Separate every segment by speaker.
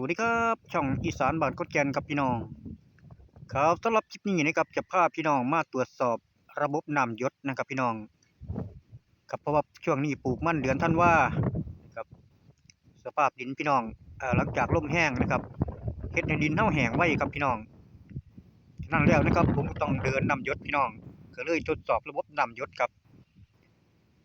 Speaker 1: วัสดีครับ ช่องอีสานบานกดแกนครับพี่น้องครับสำหรับคลิปนี้นะครับจะพาพี่น้องมาตรวจสอบระบบน้ำยศนะครับพี่น้องครับเพราะว่าช่วงนี้ปลูกมันเดือนท่านว่าครับสภาพดินพี่น้องหลังจากลมแห้งนะครับเฮ็ดให้ดินเน่าแห้งไว้ครับพี่น้องนั้นแล้วนะครับ ผมต้องเดินน้ำยศพี่น้องก็เลยทดสอบระบบน้ำยศครับ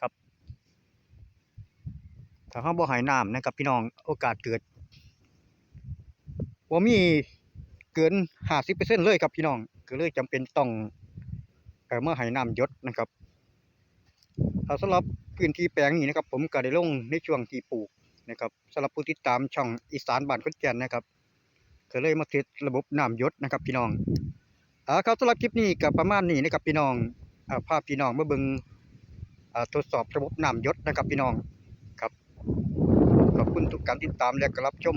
Speaker 1: ครับถ้าเฮาบ่ให้น้ำนะครับพี่น้องโอกาสเกิด บ่ามีเกิน50%เปอร์เซ็นเลยครับพี่น้องก็เลยจำเป็นต้องเอ่อมาให้น้ำยดนะครับสำหรับพื้นที่แปลงนี้นะครับ ผมก็ได้ลงในช่วงที่ปลูกนะครับสำหรับผู้ติดตามช่องอีสานบ้านขอนแก่นนะครับก็เลยมาเทสระบบน้ำยดนะครับ พี่น้องอ่าครับสำหรับคลิปนี้ก็ประมาณนี้นะครับพี่น้องอ่าพาพี่น้องมาเบิงอ่าทดสอบระบบน้ำยดนะครับพี่น้องครับขอบคุณทุกการติดตามและกรับชม